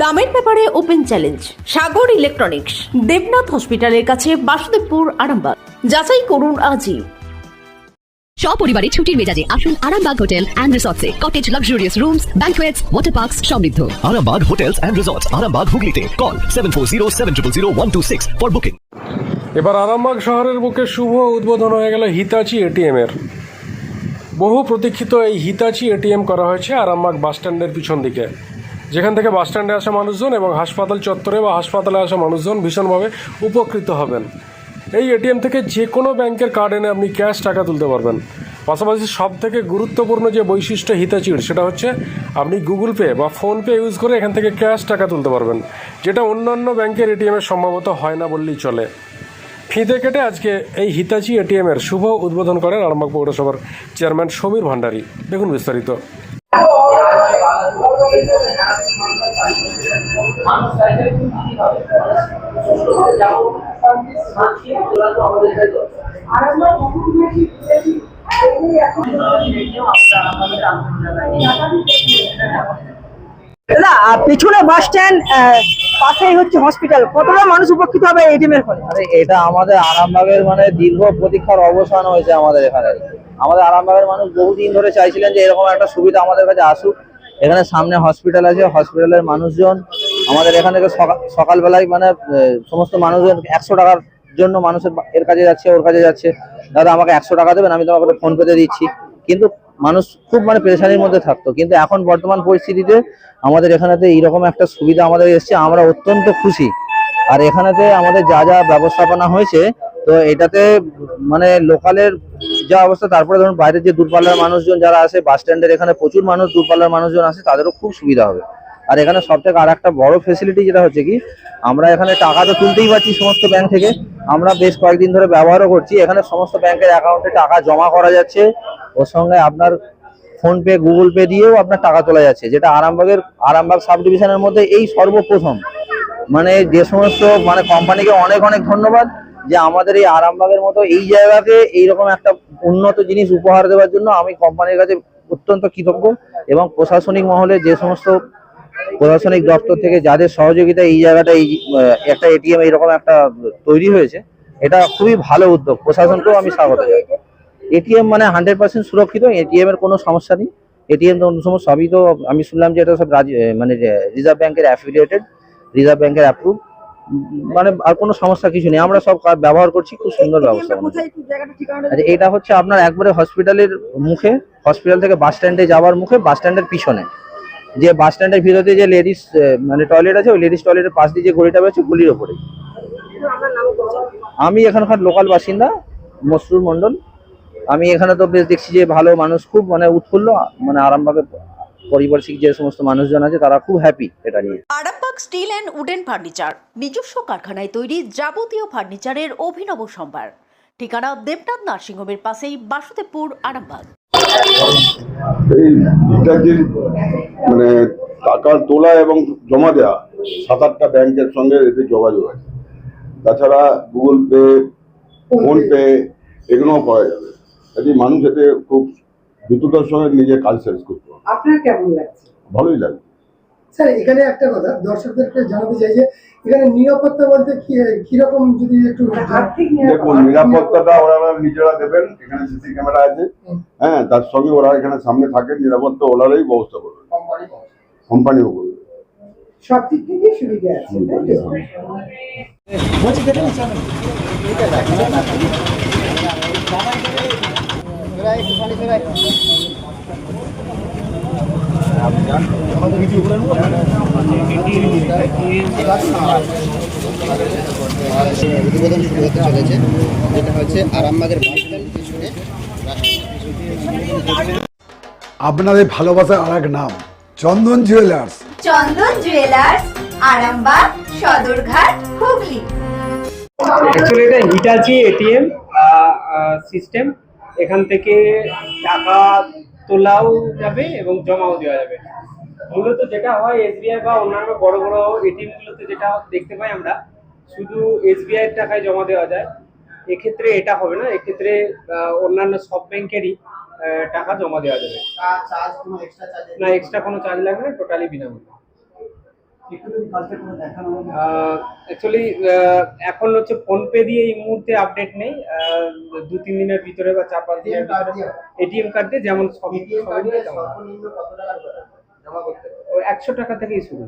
দামের ব্যাপারে open challenge Sagar electronics Debnath হসপিটালের কাছে বাসুদেবপুর আরামবাগ। যাচাই করুন আজই। সপরিবারে ছুটির মেজাজে আসুন Arambagh hotel and রিসর্টসে। Cottage luxurious rooms banquets water parks সমৃদ্ধ। Arambag Hotels and Resorts, Arambag Hooghly Call 740 for booking. এবার আরামবাগ শহরের বুকে শুভ উদ্বোধন হয়ে গেল হিতাচি এটিএম এর। বহু প্রতীক্ষিত এই হিতাচি এটিএম করা হয়েছে আরামবাগ বাসস্ট্যান্ডের পিছন দিকে। যেখান থেকে বাসস্ট্যান্ডে আসা মানুষজন এবং হাসপাতাল চত্বরে বা হাসপাতালে আসা মানুষজন ভীষণভাবে উপকৃত হবেন। এই এটিএম থেকে যে কোনো ব্যাংকের কার্ড এনে আপনি ক্যাশ টাকা তুলতে পারবেন। পাশাপাশি সব থেকে গুরুত্বপূর্ণ যে বৈশিষ্ট্য হিতাচির, সেটা হচ্ছে আপনি গুগল পে বা ফোনপে ইউজ করে এখান থেকে ক্যাশ টাকা তুলতে পারবেন, যেটা অন্যান্য ব্যাংকের এটিএমে সম্ভবত হয় না বললেই চলে। ফিতে কেটে আজকে এই হিতাচি এটিএমের শুভ উদ্বোধন করেন আরামবাগ পৌরসভার চেয়ারম্যান সমীর ভান্ডারী। দেখুন বিস্তারিত। আহ, পিছনে বাস স্ট্যান্ড পাশেই হচ্ছে হসপিটাল কতটা মানুষ উপকৃত হবে এটিএম এর ফলে? আরে এটা আমাদের আরামবাগের মানে দীর্ঘ প্রতীক্ষার অবসান হয়েছে আমাদের এখানে। আমাদের আরামবাগের মানুষ বহুদিন ধরে চাইছিলেন যে এরকম একটা সুবিধা আমাদের কাছে আসুক। এখানে সামনে হসপিটাল আছে হসপিটালের মানুষজন, আমাদের এখান থেকে সকা- সকালবেলায় মানে সমস্ত মানুষজন একশো টাকার জন্য মানুষের এর কাজে যাচ্ছে, ওর কাছে যাচ্ছে। দাদা, আমাকে একশো টাকা দেবেন, আমি তোমাকে ফোন পেতে দিচ্ছি। কিন্তু মানুষ খুব মানে পেরেশানির মধ্যে থাকতো। কিন্তু এখন বর্তমান পরিস্থিতিতে আমাদের এখানেতে এইরকম একটা সুবিধা আমাদের এসছে, আমরা অত্যন্ত খুশি। আর এখানেতে আমাদের যা যা ব্যবস্থাপনা হয়েছে তো এটাতে মানে লোকালের যা অবস্থা, তারপরে ধরুন বাইরের যে দূরপাল্লার মানুষজন যারা আসে বাস স্ট্যান্ডের এখানে প্রচুর মানুষ দূরপাল্লার মানুষজন আসে, তাদেরও খুব সুবিধা হবে। আর এখানে সব থেকে আর একটা বড় ফেসিলিটি যেটা হচ্ছে কি, আমরা এখানে টাকা তো তুলতেই পারছি সমস্ত ব্যাংক থেকে। আমরা বেশ কয়েকদিন ধরে ব্যবহারও করছি। এখানে সমস্ত ব্যাংকের অ্যাকাউন্টে টাকা জমা করা যাচ্ছে। ওর সঙ্গে আপনার ফোন পে গুগল পে দিয়েও আপনার টাকা তোলা যাচ্ছে, যেটা আরামবাগের, আরামবাগ সাব ডিভিশনের মধ্যে এই সর্বপ্রথম। মানে যে সমস্ত মানে কোম্পানিকে অনেক অনেক ধন্যবাদ। যে আমাদের এই আরামবাগের মতো এই জায়গাকে এইরকম একটা উন্নত জিনিস উপহার দেওয়ার জন্য আমি কোম্পানির কাছে অত্যন্ত কৃতজ্ঞ এবং প্রশাসনিক মহলে যে সমস্ত প্রশাসনিক দপ্তর থেকে যাদের সহযোগিতা এই জায়গাটা এই একটা এটিএম এইরকম একটা তৈরি হয়েছে, এটা খুবই ভালো উদ্যোগ। প্রশাসনকেও আমি স্বাগত জানাই। এটিএম মানে হান্ড্রেড পার্সেন্ট সুরক্ষিত, এটিএম এর কোনো সমস্যা নেই। এটিএম তো সমস্ত সবই তো আমি শুনলাম যে এটা সব মানে রিজার্ভ ব্যাংকের অ্যাফিলিয়েটেড রিজার্ভ ব্যাংকের অ্যাপ্রুভ মানে আর কোনো সমস্যা কিছু নেই। আমরা সব ব্যবহার করছি খুব সুন্দর ব্যবস্থা আচ্ছা এটা হচ্ছে আপনার একবারে হসপিটালের মুখে হসপিটাল থেকে বাস স্ট্যান্ডে যাওয়ার মুখে বাস স্ট্যান্ডের পিছনে। যে বাস স্ট্যান্ডের ভিতরে যে লেডিস মানে টয়লেট আছে ওই লেডিস টয়লেটের পাশ দিয়ে যে গলিটা রয়েছে গলির ওপরে। আমি এখানকার লোকাল বাসিন্দা মসরুর মন্ডল আমি এখানে তো বেশ দেখছি যে ভালো মানুষ খুব মানে উৎফুল্ল মানে আরামবাগে পারিপার্শ্বিক যে সমস্ত মানুষজন আছে তারা খুব হ্যাপি এটা নিয়ে। Arambag steel and wooden furniture নিজস্ব কারখানায় তৈরি যাবতীয় ফার্নিচারের অভিনব সম্ভার। ঠিকানা দেবনাথ নার্সিংহোমের পাশেই বাসুদেবপুর আরামবাগ। এই ইত্যাদির মানে টাকা তোলা এবং জমা দেওয়া সাত আটটা ব্যাংকের সঙ্গে এতে যোগাযোগ আছে। তাছাড়া গুগল পে ফোনপে এগুলোও করা যাবে। কাজে মানুষ এতে খুব দ্রুততার সঙ্গে নিজের কাজ শেষ করতে পারবে আপনার কেমন লাগছে? ভালোই লাগবে স্যার এখানে একটা কথা দর্শকদেরকে জানাতে চাই যে এখানে নিরাপত্তা বলতে কি কীরকম যদি একটু দেখুন নিরাপত্তাটা ওরা নিজেরা দেবেন এখানে সিসি ক্যামেরা আছে। হ্যাঁ তার সঙ্গে ওরা এখানে সামনে থাকে নিরাপত্তা ওনারাই ব্যবস্থা করবে কোম্পানিও করবে। সব দিক থেকে সুবিধা আছে? উদ্বোধন শুরু হতে চলেছে যেটা হচ্ছে আরামবাগের পিছনে আপনাদের ভালোবাসার আর এক নাম Chandan jewellers Chandan jewellers Arambagh Sadarghat Hooghly. Actually এটা হিটাচি এটিএম সিস্টেম এখান থেকে টাকা তোলাও যাবে এবং জমাও দেওয়া যাবে। মূলত যেটা হয় এসবিআই বা অন্যান্য বড় বড় এটিএম গুলোতে যেটা দেখতে পাই আমরা শুধু এসবিআই এর টাকায় জমা দেওয়া যায়। এক্ষেত্রে এটা হবে না এক্ষেত্রে অন্যান্য সব ব্যাংকেরই টাকা জমা দেওয়া যাবে। না এক্সট্রা কোনো চার্জ লাগবে না টোটালি বিনামূল্যে। অ্যাকচুয়ালি এখন হচ্ছে ফোন পে দিয়ে এই মুহূর্তে আপডেট নেই। দু তিন দিনের ভিতরে বা চার পাঁচ দিনের ভিতরে। এটিএম কার্ড দিয়ে যেমন সব একশো টাকা থেকেই শুরু।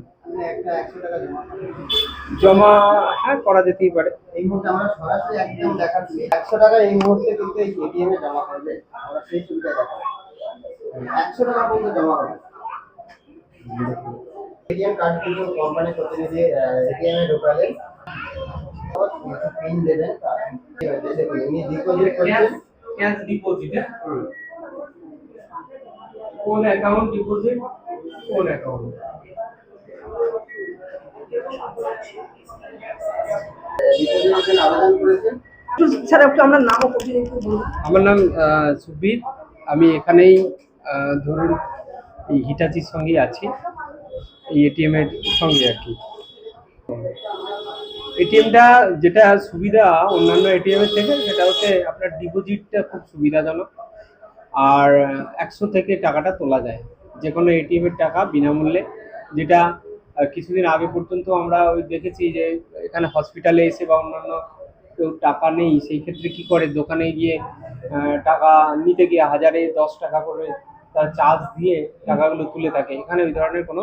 জমা হ্যাঁ করা যেতেই পারে। এই মুহূর্তে আমরা সরাসরি একদম দেখাচ্ছি। একশো টাকা এই মুহূর্তে কিন্তু এই এটিএম এ জমা করবে আমরা সেই সুবিধা দেখাবো একশো টাকা পর্যন্ত জমা হবে। এটিএম কার্ড কিন্তু কোম্পানি প্রতিনিধি এটিএম এ ঢোকালে পিন দেবেন এমনি ডিপোজিট করছেন ক্যাশ ডিপোজিট কোন অ্যাকাউন্ট ডিপোজিট কোন অ্যাকাউন্ট আমার নাম আহ, সুবীর। আমি এখানেই আহ, ধরুন এই হিটাচির সঙ্গেই আছি। এই এটিএম এর সঙ্গে আর কি। এটিএমটা যেটা সুবিধা অন্যান্য এটিএম এর থেকে, সেটা হচ্ছে আপনার ডিপোজিটটা খুব সুবিধাজনক। আর একশো থেকে টাকাটা তোলা যায়। যে কোনো এটিএম এর টাকা বিনামূল্যে, যেটা কিছুদিন আগে পর্যন্ত আমরা ওই দেখেছি যে এখানে হসপিটালে এসে বা অন্যান্য কেউ টাকা নেই, সেই ক্ষেত্রে কি করে? দোকানে গিয়ে টাকা নিতে গিয়ে হাজারে দশ টাকা করে তার চার্জ দিয়ে টাকাগুলো তুলে থাকে। এখানে ওই ধরনের কোনো